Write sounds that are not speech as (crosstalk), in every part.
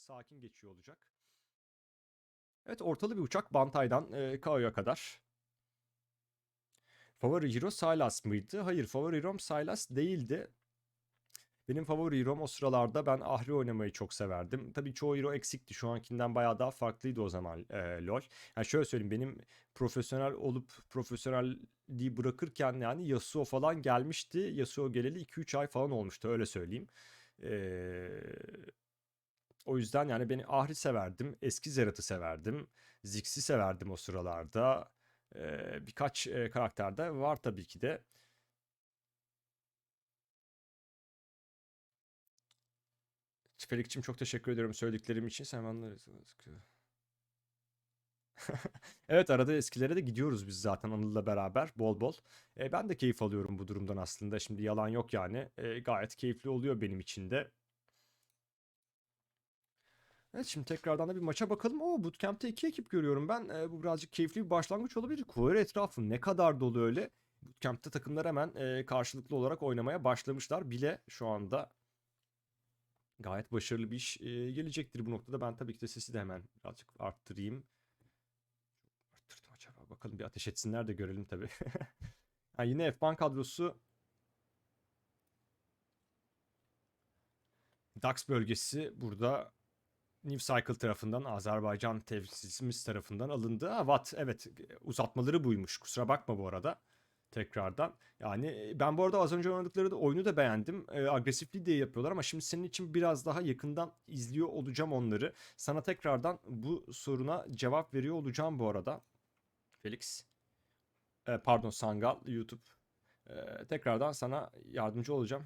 sakin geçiyor olacak. Evet ortalı bir uçak Bantay'dan e, Kao'ya kadar. Favori hero Sylas mıydı? Hayır favori hero'm Sylas değildi. Benim favori hero'm o sıralarda ben Ahri oynamayı çok severdim. Tabii çoğu hero eksikti. Şu ankinden bayağı daha farklıydı o zaman e, LoL. Yani şöyle söyleyeyim benim profesyonel olup profesyonelliği bırakırken yani Yasuo falan gelmişti. Yasuo geleli 2-3 ay falan olmuştu öyle söyleyeyim. Eee... O yüzden yani beni Ahri severdim. Eski Zerat'ı severdim. Ziggs'i severdim o sıralarda. Ee, birkaç e, karakter de var tabii ki de. Felik'cim çok teşekkür ediyorum söylediklerim için. Sen onları... (laughs) evet arada eskilere de gidiyoruz biz zaten Anıl'la beraber bol bol. E, ben de keyif alıyorum bu durumdan aslında. Şimdi yalan yok yani. E, gayet keyifli oluyor benim için de. Evet şimdi tekrardan da bir maça bakalım. Oo Bootcamp'te iki ekip görüyorum ben. E, bu birazcık keyifli bir başlangıç olabilir. Query etrafı ne kadar dolu öyle. Bootcamp'te takımlar hemen e, karşılıklı olarak oynamaya başlamışlar bile şu anda. Gayet başarılı bir iş e, gelecektir bu noktada. Ben tabii ki de sesi de hemen birazcık arttırayım. Arttırdım acaba. Bakalım bir ateş etsinler de görelim tabii. (laughs) ha, yine F1 kadrosu DAX bölgesi burada New Cycle tarafından Azerbaycan temsilcimiz tarafından alındı. Ha, Watt evet uzatmaları buymuş. Kusura bakma bu arada. Tekrardan. Yani ben bu arada az önce oynadıkları da oyunu da beğendim. E, agresifliği de yapıyorlar ama şimdi senin için biraz daha yakından izliyor olacağım onları. Sana tekrardan bu soruna cevap veriyor olacağım bu arada. Felix. E, pardon Sangal YouTube. E, tekrardan sana yardımcı olacağım.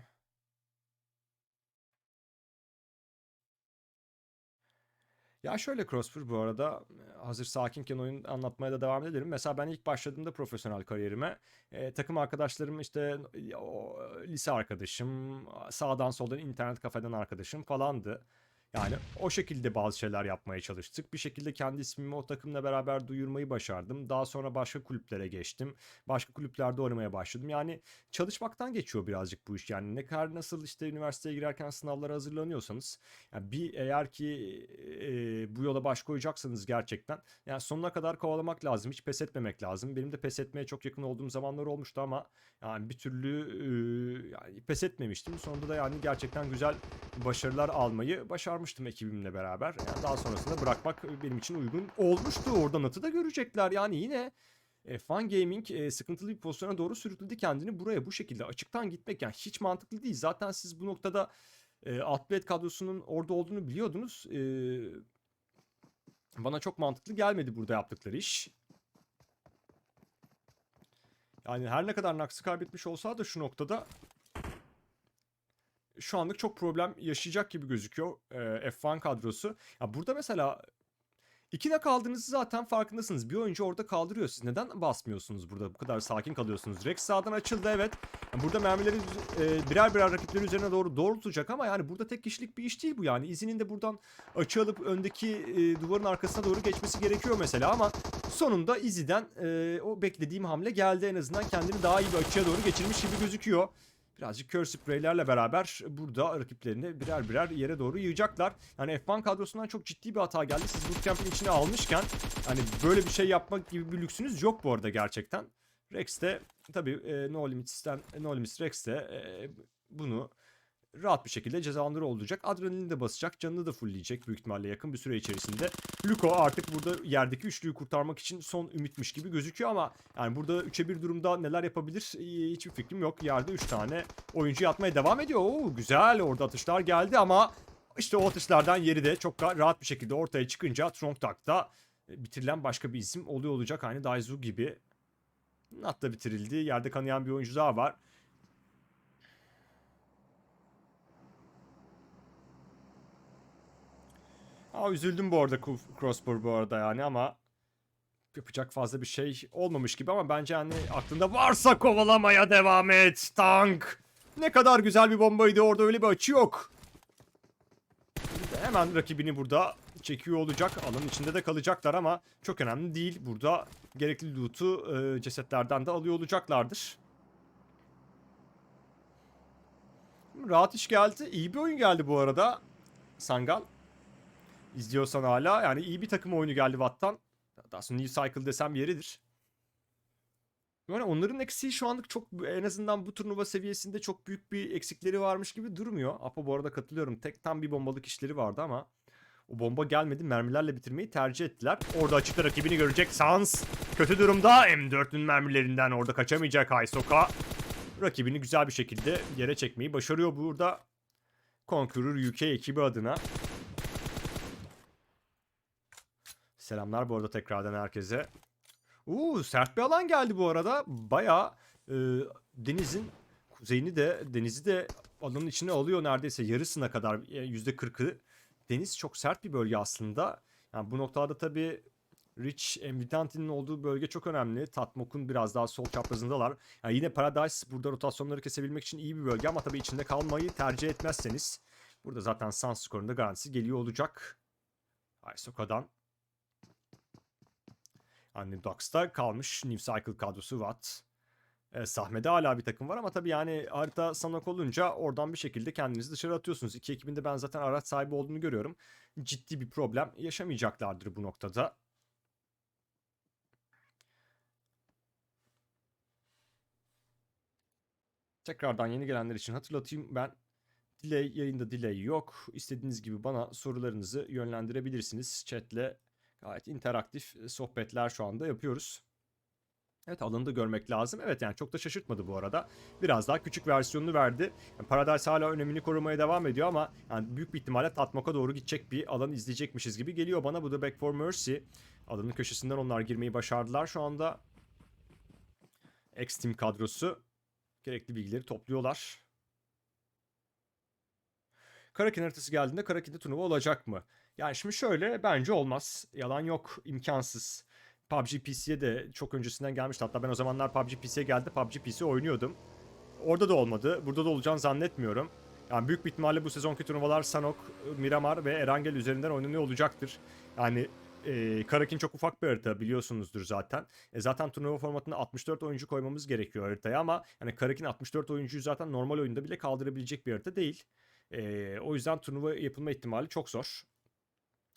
Ya şöyle Crossfur bu arada hazır sakinken oyun anlatmaya da devam edelim. Mesela ben ilk başladığımda profesyonel kariyerime e, takım arkadaşlarım işte o, lise arkadaşım, sağdan soldan internet kafeden arkadaşım falandı. Yani o şekilde bazı şeyler yapmaya çalıştık. Bir şekilde kendi ismimi o takımla beraber duyurmayı başardım. Daha sonra başka kulüplere geçtim. Başka kulüplerde oynamaya başladım. Yani çalışmaktan geçiyor birazcık bu iş. Yani ne kadar nasıl işte üniversiteye girerken sınavlara hazırlanıyorsanız. Yani bir eğer ki e, bu yola baş koyacaksanız gerçekten yani sonuna kadar kovalamak lazım. Hiç pes etmemek lazım. Benim de pes etmeye çok yakın olduğum zamanlar olmuştu ama yani bir türlü e, yani pes etmemiştim. Sonunda da yani gerçekten güzel başarılar almayı başarmıştım ekibimle beraber. Yani daha sonrasında bırakmak benim için uygun olmuştu. Orada Nat'ı da görecekler. Yani yine e, Fun Gaming e, sıkıntılı bir pozisyona doğru sürükledi kendini. Buraya bu şekilde açıktan gitmek yani hiç mantıklı değil. Zaten siz bu noktada e, Atlet kadrosunun orada olduğunu biliyordunuz. E, bana çok mantıklı gelmedi burada yaptıkları iş. Yani her ne kadar Nax'ı kaybetmiş olsa da şu noktada şu anlık çok problem yaşayacak gibi gözüküyor e, F1 kadrosu. Ya burada mesela ikide kaldığınızı zaten farkındasınız. Bir oyuncu orada kaldırıyor. Siz neden basmıyorsunuz burada? Bu kadar sakin kalıyorsunuz. Rex sağdan açıldı evet. Yani burada mermileri e, birer birer rakipleri üzerine doğru doğrultacak ama yani burada tek kişilik bir iş değil bu yani. İzinin de buradan açı alıp öndeki e, duvarın arkasına doğru geçmesi gerekiyor mesela ama sonunda Izi'den e, o beklediğim hamle geldi. En azından kendini daha iyi bir açıya doğru geçirmiş gibi gözüküyor. Birazcık kör spreylerle beraber burada rakiplerini birer birer yere doğru yığacaklar. Yani F1 kadrosundan çok ciddi bir hata geldi. Siz bootcamp'in içine almışken hani böyle bir şey yapmak gibi bir lüksünüz yok bu arada gerçekten. Rex de tabii e, No Limits'ten No Limits Rex de e, bunu rahat bir şekilde cezalandırı olacak. Adrenalini de basacak. Canını da fullleyecek büyük ihtimalle yakın bir süre içerisinde. Luko artık burada yerdeki üçlüyü kurtarmak için son ümitmiş gibi gözüküyor ama yani burada 3'e 1 durumda neler yapabilir hiçbir fikrim yok. Yerde 3 tane oyuncu yatmaya devam ediyor. Oo, güzel orada atışlar geldi ama işte o atışlardan yeri de çok rahat bir şekilde ortaya çıkınca Trongtak'ta bitirilen başka bir isim oluyor olacak. Aynı Daizu gibi. Nat da bitirildi. Yerde kanayan bir oyuncu daha var. Aa, üzüldüm bu arada Crossbow bu arada yani ama yapacak fazla bir şey olmamış gibi ama bence hani aklında varsa kovalamaya devam et tank. Ne kadar güzel bir bombaydı orada öyle bir açı yok. Hemen rakibini burada çekiyor olacak. Alanın içinde de kalacaklar ama çok önemli değil. Burada gerekli loot'u e, cesetlerden de alıyor olacaklardır. Rahat iş geldi. İyi bir oyun geldi bu arada. Sangal. İzliyorsan hala. Yani iyi bir takım oyunu geldi Watt'tan. Daha sonra New Cycle desem yeridir. Yani onların eksiği şu anlık çok en azından bu turnuva seviyesinde çok büyük bir eksikleri varmış gibi durmuyor. Apo bu arada katılıyorum. Tek tam bir bombalık işleri vardı ama o bomba gelmedi. Mermilerle bitirmeyi tercih ettiler. Orada açıkta rakibini görecek Sans. Kötü durumda. M4'ün mermilerinden orada kaçamayacak Aysoka. Rakibini güzel bir şekilde yere çekmeyi başarıyor burada. Conqueror UK ekibi adına. Selamlar bu arada tekrardan herkese. Uuu sert bir alan geldi bu arada. Bayağı e, denizin kuzeyini de denizi de alanın içine alıyor neredeyse yarısına kadar e, yüzde kırkı. Deniz çok sert bir bölge aslında. Yani bu noktada tabii Rich Envidanti'nin olduğu bölge çok önemli. Tatmok'un biraz daha sol çaprazındalar. Yani yine Paradise burada rotasyonları kesebilmek için iyi bir bölge ama tabii içinde kalmayı tercih etmezseniz burada zaten Sans skorunda garantisi geliyor olacak. Aysoka'dan Hani Ducks'ta kalmış New Cycle kadrosu Watt. E, Sahme'de hala bir takım var ama tabii yani harita sanok olunca oradan bir şekilde kendinizi dışarı atıyorsunuz. İki ekibin de ben zaten araç sahibi olduğunu görüyorum. Ciddi bir problem yaşamayacaklardır bu noktada. Tekrardan yeni gelenler için hatırlatayım ben delay yayında delay yok. İstediğiniz gibi bana sorularınızı yönlendirebilirsiniz. Chatle gayet interaktif sohbetler şu anda yapıyoruz. Evet alanı da görmek lazım. Evet yani çok da şaşırtmadı bu arada. Biraz daha küçük versiyonunu verdi. Yani Paradise hala önemini korumaya devam ediyor ama yani büyük bir ihtimalle Tatmok'a doğru gidecek bir alan izleyecekmişiz gibi geliyor bana. Bu da Back for Mercy. Alanın köşesinden onlar girmeyi başardılar şu anda. X-Team kadrosu gerekli bilgileri topluyorlar. Karakin haritası geldiğinde Karakin'de turnuva olacak mı? Yani şimdi şöyle bence olmaz. Yalan yok. imkansız. PUBG PC'ye de çok öncesinden gelmişti. Hatta ben o zamanlar PUBG PC'ye geldi. PUBG PC oynuyordum. Orada da olmadı. Burada da olacağını zannetmiyorum. Yani büyük bir ihtimalle bu sezonki turnuvalar Sanok, Miramar ve Erangel üzerinden oynanıyor olacaktır. Yani e, Karakin çok ufak bir harita biliyorsunuzdur zaten. E, zaten turnuva formatında 64 oyuncu koymamız gerekiyor haritaya ama yani Karakin 64 oyuncuyu zaten normal oyunda bile kaldırabilecek bir harita değil. E, o yüzden turnuva yapılma ihtimali çok zor.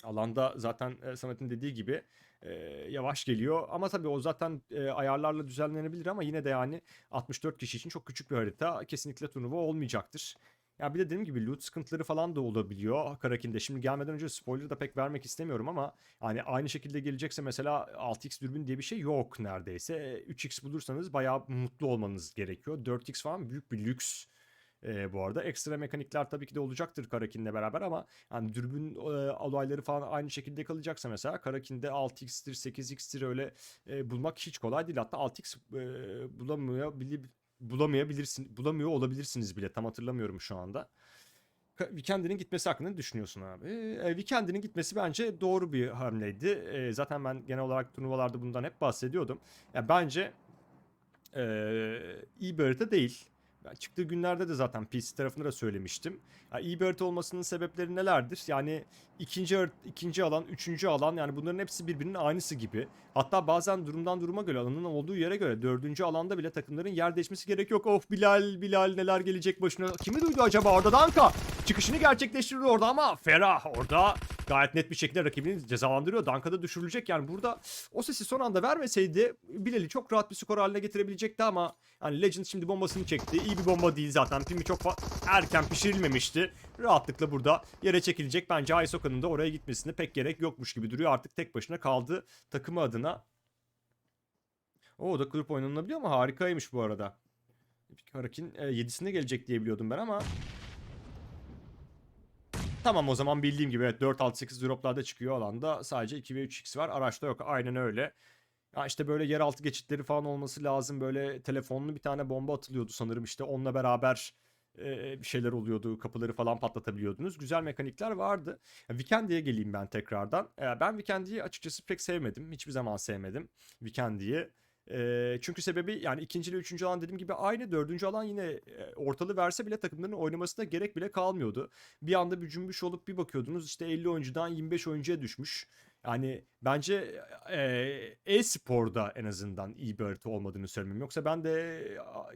Alanda zaten e, Samet'in dediği gibi e, yavaş geliyor. Ama tabii o zaten e, ayarlarla düzenlenebilir ama yine de yani 64 kişi için çok küçük bir harita. Kesinlikle turnuva olmayacaktır. Ya bir de dediğim gibi loot sıkıntıları falan da olabiliyor Karakin'de. Şimdi gelmeden önce spoiler da pek vermek istemiyorum ama yani aynı şekilde gelecekse mesela 6x dürbün diye bir şey yok neredeyse. 3x bulursanız bayağı mutlu olmanız gerekiyor. 4x falan büyük bir lüks. E, bu arada ekstra mekanikler tabii ki de olacaktır Karakin'le beraber ama yani dürbün e, olayları falan aynı şekilde kalacaksa mesela Karakin'de 6x'tir 8x'tir öyle e, bulmak hiç kolay değil. Hatta 6x e, bulamıyor bulamayabilirsin bulamıyor olabilirsiniz bile tam hatırlamıyorum şu anda. Weekend'in gitmesi hakkında ne düşünüyorsun abi? E, Weekend'in gitmesi bence doğru bir hamleydi. E, zaten ben genel olarak turnuvalarda bundan hep bahsediyordum. Yani bence e, iyi bir harita değil. Ben çıktığı günlerde de zaten PC tarafında da söylemiştim. Yani iyi bir harita olmasının sebepleri nelerdir? Yani ikinci ikinci alan, üçüncü alan yani bunların hepsi birbirinin aynısı gibi. Hatta bazen durumdan duruma göre alanın olduğu yere göre dördüncü alanda bile takımların yer değişmesi gerek yok. Of Bilal Bilal neler gelecek başına. Kimi duydu acaba orada Danka? Çıkışını gerçekleştirir orada ama Ferah orada gayet net bir şekilde rakibini cezalandırıyor. Danka'da düşürülecek yani burada o sesi son anda vermeseydi Bilal'i çok rahat bir skor haline getirebilecekti ama yani Legend şimdi bombasını çekti. İyi bir bomba değil zaten. Pimi çok erken pişirilmemişti. Rahatlıkla burada yere çekilecek. Bence Aysoka'nın da oraya gitmesine pek gerek yokmuş gibi duruyor. Artık tek başına kaldı takımı adına. O da grup oynanabiliyor ama harikaymış bu arada. Harakin e, 7'sinde gelecek diye biliyordum ben ama Tamam o zaman bildiğim gibi evet 4-6-8 droplarda çıkıyor alanda. Sadece 2 ve 3x var. Araçta yok. Aynen öyle. Ya işte böyle yeraltı geçitleri falan olması lazım. Böyle telefonlu bir tane bomba atılıyordu sanırım işte onunla beraber bir şeyler oluyordu. Kapıları falan patlatabiliyordunuz. Güzel mekanikler vardı. Weekend'e geleyim ben tekrardan. Ben Weekend'i açıkçası pek sevmedim. Hiçbir zaman sevmedim Weekend'i. E, çünkü sebebi yani ikinci ile üçüncü alan dediğim gibi aynı. Dördüncü alan yine e, ortalı verse bile takımların oynamasına gerek bile kalmıyordu. Bir anda bir cümbüş olup bir bakıyordunuz işte 50 oyuncudan 25 oyuncuya düşmüş. Yani bence e-sporda en azından iyi bir harita olmadığını söylemem. Yoksa ben de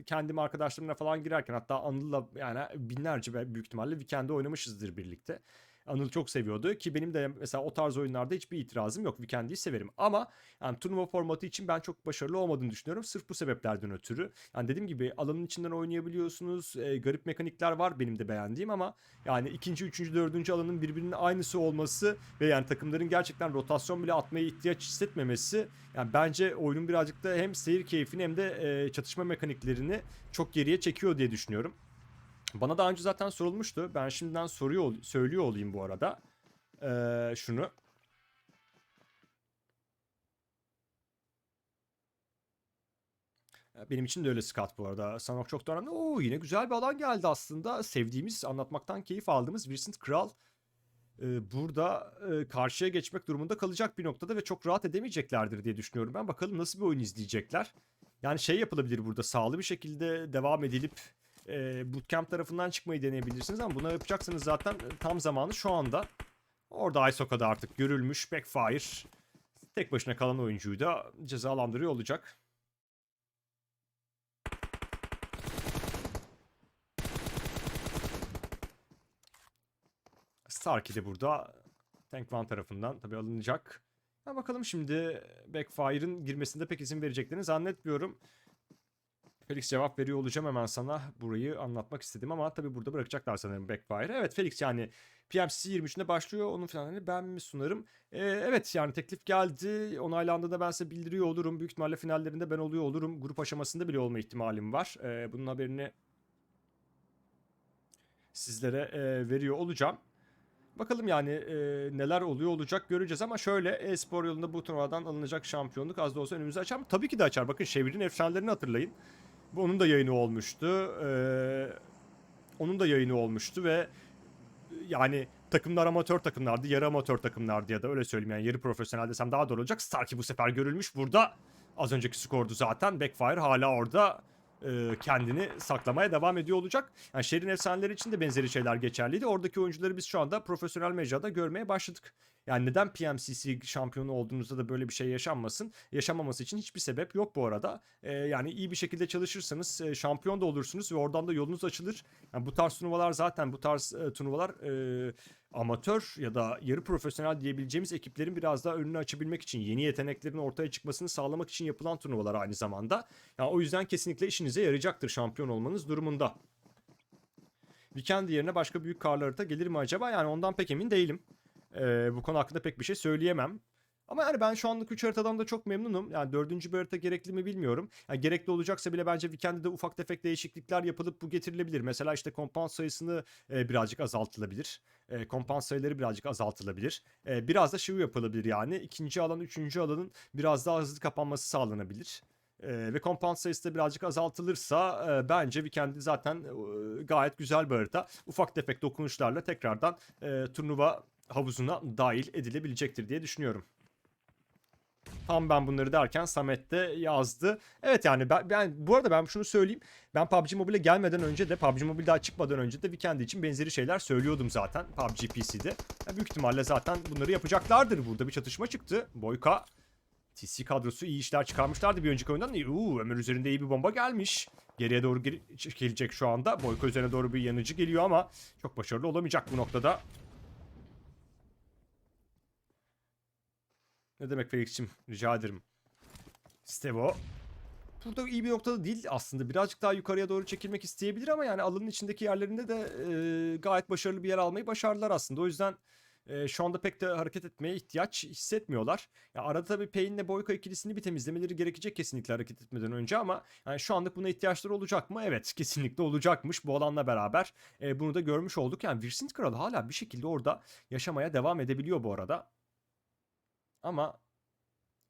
kendim arkadaşlarımla falan girerken hatta Anıl'la yani binlerce büyük ihtimalle Weekend'de oynamışızdır birlikte. Anıl çok seviyordu ki benim de mesela o tarz oyunlarda hiçbir itirazım yok. Weekend'i severim ama yani turnuva formatı için ben çok başarılı olmadığını düşünüyorum. Sırf bu sebeplerden ötürü. Yani dediğim gibi alanın içinden oynayabiliyorsunuz. E, garip mekanikler var benim de beğendiğim ama yani ikinci, üçüncü, dördüncü alanın birbirinin aynısı olması ve yani takımların gerçekten rotasyon bile atmaya ihtiyaç hissetmemesi yani bence oyunun birazcık da hem seyir keyfini hem de e, çatışma mekaniklerini çok geriye çekiyor diye düşünüyorum. Bana daha önce zaten sorulmuştu. Ben şimdiden soruyor söylüyor olayım bu arada. Ee, şunu. Benim için de öyle Scott bu arada. Sanok çok da önemli. Oo yine güzel bir alan geldi aslında. Sevdiğimiz, anlatmaktan keyif aldığımız Vincent Kral e, burada e, karşıya geçmek durumunda kalacak bir noktada ve çok rahat edemeyeceklerdir diye düşünüyorum ben. Bakalım nasıl bir oyun izleyecekler. Yani şey yapılabilir burada sağlı bir şekilde devam edilip e, bootcamp tarafından çıkmayı deneyebilirsiniz ama bunu yapacaksanız zaten e, tam zamanı şu anda. Orada Isoka'da artık görülmüş backfire. Tek başına kalan oyuncuyu da cezalandırıyor olacak. Starkey de burada Tank One tarafından tabii alınacak. Ha bakalım şimdi Backfire'ın girmesinde pek izin vereceklerini zannetmiyorum. Felix cevap veriyor olacağım hemen sana. Burayı anlatmak istedim ama tabii burada bırakacaklar sanırım Backfire. Evet Felix yani PMC 23'ünde başlıyor. Onun finallerini ben mi sunarım? Ee, evet yani teklif geldi. Onaylandığında ben size bildiriyor olurum. Büyük ihtimalle finallerinde ben oluyor olurum. Grup aşamasında bile olma ihtimalim var. Ee, bunun haberini sizlere e, veriyor olacağım. Bakalım yani e, neler oluyor olacak göreceğiz ama şöyle e-spor yolunda bu turnuvadan alınacak şampiyonluk az da olsa önümüzü açar mı? Tabii ki de açar. Bakın Şevir'in efsanelerini hatırlayın. Onun da yayını olmuştu. Ee, onun da yayını olmuştu ve yani takımlar amatör takımlardı, yarı amatör takımlardı ya da öyle söyleyeyim yani yarı profesyonel desem daha doğru olacak. Starkey bu sefer görülmüş burada. Az önceki skordu zaten. Backfire hala orada e, kendini saklamaya devam ediyor olacak. Yani şehrin efsaneleri için de benzeri şeyler geçerliydi. Oradaki oyuncuları biz şu anda profesyonel mecrada görmeye başladık. Yani neden PMCC şampiyonu olduğunuzda da böyle bir şey yaşanmasın? Yaşamaması için hiçbir sebep yok bu arada. Ee, yani iyi bir şekilde çalışırsanız e, şampiyon da olursunuz ve oradan da yolunuz açılır. Yani bu tarz turnuvalar zaten bu tarz e, turnuvalar e, amatör ya da yarı profesyonel diyebileceğimiz ekiplerin biraz daha önünü açabilmek için yeni yeteneklerin ortaya çıkmasını sağlamak için yapılan turnuvalar aynı zamanda. Yani o yüzden kesinlikle işinize yarayacaktır şampiyon olmanız durumunda. Weekend yerine başka büyük karlı harita gelir mi acaba? Yani ondan pek emin değilim. Ee, bu konu hakkında pek bir şey söyleyemem. Ama yani ben şu anlık 3 haritadan da çok memnunum. Yani dördüncü bir harita gerekli mi bilmiyorum. Yani gerekli olacaksa bile bence Weekend'de de ufak tefek değişiklikler yapılıp bu getirilebilir. Mesela işte kompans sayısını e, birazcık azaltılabilir. E, kompans sayıları birazcık azaltılabilir. E, biraz da şu yapılabilir yani. ikinci alan, üçüncü alanın biraz daha hızlı kapanması sağlanabilir. E, ve kompans sayısı da birazcık azaltılırsa e, bence Weekend'i zaten e, gayet güzel bir harita. Ufak tefek dokunuşlarla tekrardan e, turnuva havuzuna dahil edilebilecektir diye düşünüyorum. Tam ben bunları derken Samet de yazdı. Evet yani ben, ben bu arada ben şunu söyleyeyim. Ben PUBG Mobile'e gelmeden önce de PUBG Mobile daha çıkmadan önce de Weekend için benzeri şeyler söylüyordum zaten PUBG PC'de. Yani büyük ihtimalle zaten bunları yapacaklardır. Burada bir çatışma çıktı. Boyka TC kadrosu iyi işler çıkarmışlardı bir önceki oyundan. Uuu Ömer üzerinde iyi bir bomba gelmiş. Geriye doğru gelecek şu anda. Boyka üzerine doğru bir yanıcı geliyor ama çok başarılı olamayacak bu noktada. Ne demek Felix'cim? Rica ederim. Stevo. Burada iyi bir noktada değil aslında. Birazcık daha yukarıya doğru çekilmek isteyebilir ama yani alanın içindeki yerlerinde de e, gayet başarılı bir yer almayı başardılar aslında. O yüzden e, şu anda pek de hareket etmeye ihtiyaç hissetmiyorlar. Ya arada tabii Payne'le Boyka ikilisini bir temizlemeleri gerekecek kesinlikle hareket etmeden önce ama yani şu anlık buna ihtiyaçları olacak mı? Evet kesinlikle olacakmış bu alanla beraber. E, bunu da görmüş olduk. Yani Vincent Kral hala bir şekilde orada yaşamaya devam edebiliyor bu arada. Ama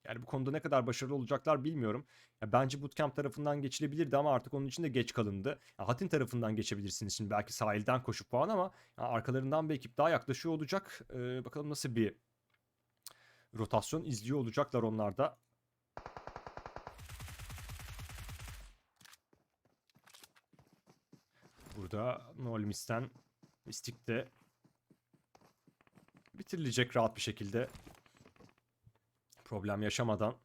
yani bu konuda ne kadar başarılı olacaklar bilmiyorum. Ya bence bootcamp tarafından geçilebilirdi ama artık onun için de geç kalındı. Ya Hatin tarafından geçebilirsiniz şimdi belki sahilden koşup falan ama ya arkalarından bir ekip daha yaklaşıyor olacak. Ee, bakalım nasıl bir rotasyon izliyor olacaklar onlar da. Burada Nolmis'ten Mystic de bitirilecek rahat bir şekilde problem yaşamadan.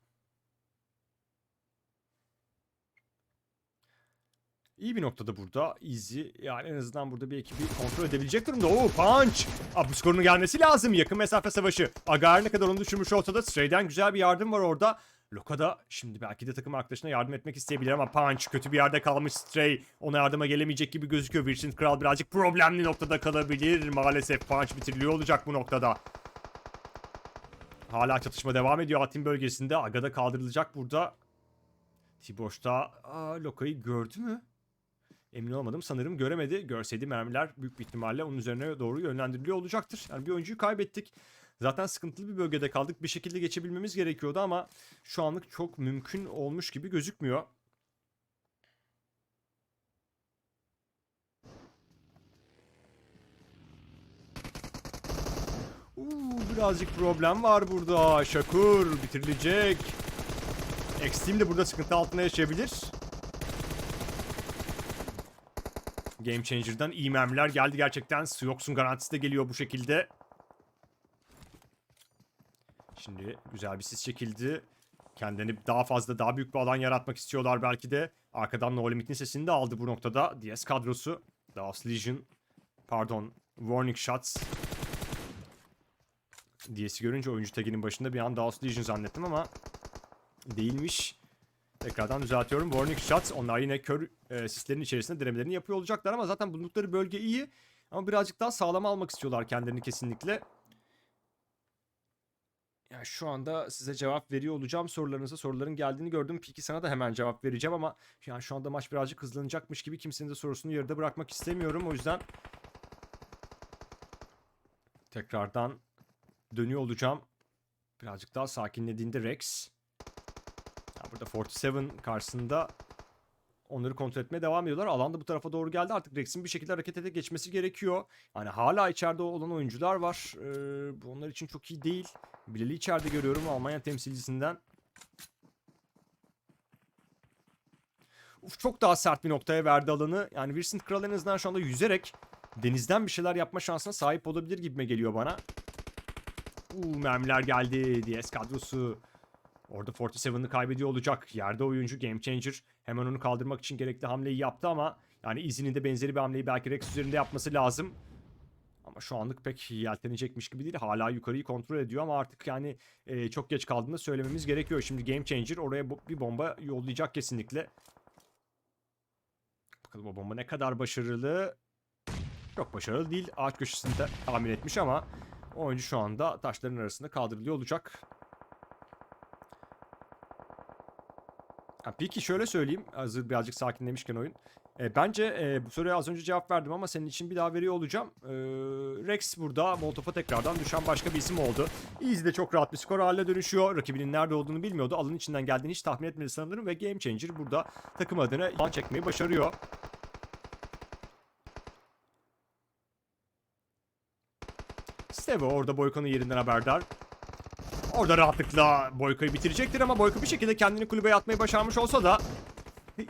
İyi bir noktada burada. Easy. Yani en azından burada bir ekibi kontrol edebilecek durumda. Oo punch. Abi bu skorun gelmesi lazım. Yakın mesafe savaşı. Agar ne kadar onu düşürmüş olsa da Stray'den güzel bir yardım var orada. Loka da şimdi belki de takım arkadaşına yardım etmek isteyebilir ama Punch kötü bir yerde kalmış Stray. Ona yardıma gelemeyecek gibi gözüküyor. Vincent Kral birazcık problemli noktada kalabilir. Maalesef Punch bitiriliyor olacak bu noktada. Hala çatışma devam ediyor Atin bölgesinde. Aga'da kaldırılacak burada. Tiboş da aa, Loka'yı gördü mü? Emin olmadım. Sanırım göremedi. Görseydi mermiler büyük bir ihtimalle onun üzerine doğru yönlendiriliyor olacaktır. Yani bir oyuncuyu kaybettik. Zaten sıkıntılı bir bölgede kaldık. Bir şekilde geçebilmemiz gerekiyordu ama şu anlık çok mümkün olmuş gibi gözükmüyor. Uuu birazcık problem var burada. Şakur bitirilecek. Extreme de burada sıkıntı altında yaşayabilir. Game Changer'dan iyi mermiler geldi gerçekten. Siox'un garantisi de geliyor bu şekilde. Şimdi güzel bir sis çekildi. Kendini daha fazla daha büyük bir alan yaratmak istiyorlar belki de. Arkadan No Limit'in sesini de aldı bu noktada. DS kadrosu. Daos Legion. Pardon. Warning Shots. DS'i görünce oyuncu taginin başında bir an Daos Legion zannettim ama değilmiş. Tekrardan düzeltiyorum. Warning Shots. Onlar yine kör e, sislerin içerisinde denemelerini yapıyor olacaklar ama zaten bulundukları bölge iyi. Ama birazcık daha sağlam almak istiyorlar kendilerini kesinlikle. Yani şu anda size cevap veriyor olacağım sorularınıza. Soruların geldiğini gördüm. Peki sana da hemen cevap vereceğim ama yani şu anda maç birazcık hızlanacakmış gibi kimsenin de sorusunu yarıda bırakmak istemiyorum. O yüzden tekrardan dönüyor olacağım. Birazcık daha sakinlediğinde Rex. Ya burada 47 karşısında onları kontrol etmeye devam ediyorlar. Alan da bu tarafa doğru geldi. Artık Rex'in bir şekilde harekete geçmesi gerekiyor. Yani hala içeride olan oyuncular var. Ee, onlar için çok iyi değil. Bilal'i içeride görüyorum Almanya temsilcisinden. Uf, çok daha sert bir noktaya verdi alanı. Yani Vincent Kral en azından şu anda yüzerek denizden bir şeyler yapma şansına sahip olabilir gibime geliyor bana. Uuu mermiler geldi. DS kadrosu. Orada 47'ını kaybediyor olacak. Yerde oyuncu Game Changer. Hemen onu kaldırmak için gerekli hamleyi yaptı ama yani izinin de benzeri bir hamleyi belki Rex üzerinde yapması lazım. Ama şu anlık pek yeltenecekmiş gibi değil. Hala yukarıyı kontrol ediyor ama artık yani e, çok geç kaldığında söylememiz gerekiyor. Şimdi Game Changer oraya bo- bir bomba yollayacak kesinlikle. Bakalım o bomba ne kadar başarılı. Çok başarılı değil. Ağaç köşesinde tahmin etmiş ama oyuncu şu anda taşların arasında kaldırılıyor olacak. Peki şöyle söyleyeyim. Hazır birazcık sakinlemişken oyun. E, bence e, bu soruya az önce cevap verdim ama senin için bir daha veriyor olacağım. E, Rex burada Molotov'a tekrardan düşen başka bir isim oldu. Easy de çok rahat bir skor haline dönüşüyor. Rakibinin nerede olduğunu bilmiyordu. Alanın içinden geldiğini hiç tahmin etmedi sanırım ve Game Changer burada takım adına çekmeyi başarıyor. Stevo orada Boyko'nun yerinden haberdar. Orada rahatlıkla Boyka'yı bitirecektir ama Boyka bir şekilde kendini kulübeye atmayı başarmış olsa da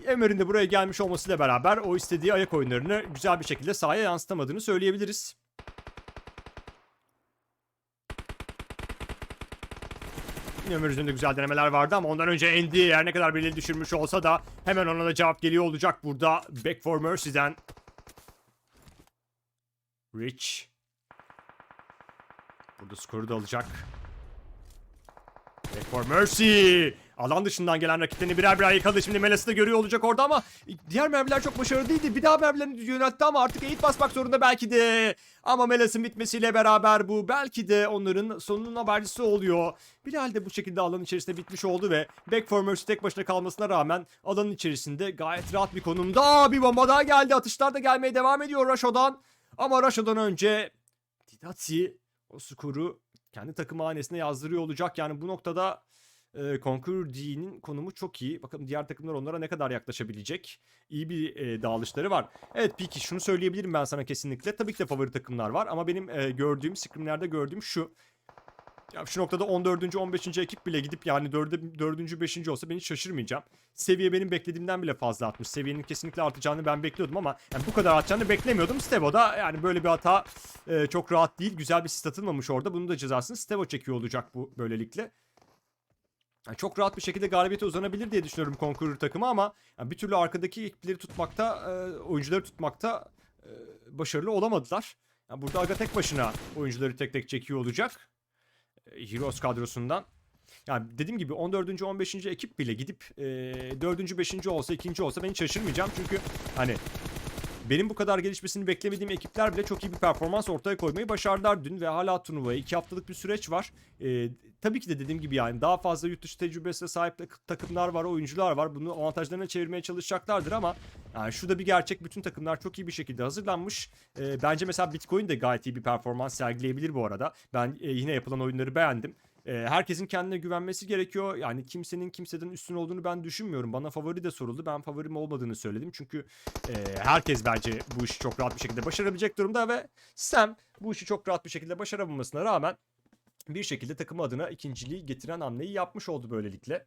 Emer'in de buraya gelmiş olmasıyla beraber o istediği ayak oyunlarını güzel bir şekilde sahaya yansıtamadığını söyleyebiliriz. Ömer üzerinde güzel denemeler vardı ama ondan önce Andy her ne kadar birileri düşürmüş olsa da hemen ona da cevap geliyor olacak burada. Back for Mercy'den. Rich. Burada skoru da alacak. Back for Mercy. Alan dışından gelen rakiplerini birer birer yakaladı. Şimdi Melas'ı da görüyor olacak orada ama diğer mermiler çok başarılı değildi. Bir daha mermilerini yöneltti ama artık eğit basmak zorunda belki de. Ama Melas'ın bitmesiyle beraber bu belki de onların sonunun habercisi oluyor. Bilal de bu şekilde alanın içerisinde bitmiş oldu ve Back for Mercy tek başına kalmasına rağmen alanın içerisinde gayet rahat bir konumda. Bir bomba daha geldi. Atışlar da gelmeye devam ediyor Rasho'dan. Ama Rasho'dan önce Didati o skoru kendi takım hanesine yazdırıyor olacak. Yani bu noktada e, Conqueror D'nin konumu çok iyi. Bakalım diğer takımlar onlara ne kadar yaklaşabilecek. İyi bir e, dağılışları var. Evet peki şunu söyleyebilirim ben sana kesinlikle. Tabii ki de favori takımlar var ama benim e, gördüğüm, scrimlerde gördüğüm şu. Ya şu noktada 14. 15. ekip bile gidip yani 4. 4. 5. olsa ben hiç şaşırmayacağım. Seviye benim beklediğimden bile fazla artmış. Seviyenin kesinlikle artacağını ben bekliyordum ama yani bu kadar artacağını beklemiyordum. Stevo da yani böyle bir hata e, çok rahat değil. Güzel bir sis atılmamış orada. Bunun da cezasını Stevo çekiyor olacak bu böylelikle. Yani çok rahat bir şekilde galibiyete uzanabilir diye düşünüyorum Conqueror takımı ama yani bir türlü arkadaki ekipleri tutmakta, e, oyuncuları tutmakta e, başarılı olamadılar. Yani burada Aga tek başına oyuncuları tek tek çekiyor olacak. Heroes kadrosundan. Yani dediğim gibi 14. 15. ekip bile gidip e, 4. 5. olsa 2. olsa ben hiç şaşırmayacağım. Çünkü hani benim bu kadar gelişmesini beklemediğim ekipler bile çok iyi bir performans ortaya koymayı başardılar dün ve hala turnuvaya 2 haftalık bir süreç var. Ee, tabii ki de dediğim gibi yani daha fazla yurt dışı tecrübesine sahip tak- takımlar var, oyuncular var. Bunu avantajlarına çevirmeye çalışacaklardır ama yani şu da bir gerçek. Bütün takımlar çok iyi bir şekilde hazırlanmış. Ee, bence mesela Bitcoin de gayet iyi bir performans sergileyebilir bu arada. Ben e, yine yapılan oyunları beğendim. Herkesin kendine güvenmesi gerekiyor. Yani kimsenin kimseden üstün olduğunu ben düşünmüyorum. Bana favori de soruldu. Ben favorim olmadığını söyledim. Çünkü e, herkes bence bu işi çok rahat bir şekilde başarabilecek durumda ve Sam bu işi çok rahat bir şekilde başaramamasına rağmen bir şekilde takım adına ikinciliği getiren hamleyi yapmış oldu böylelikle.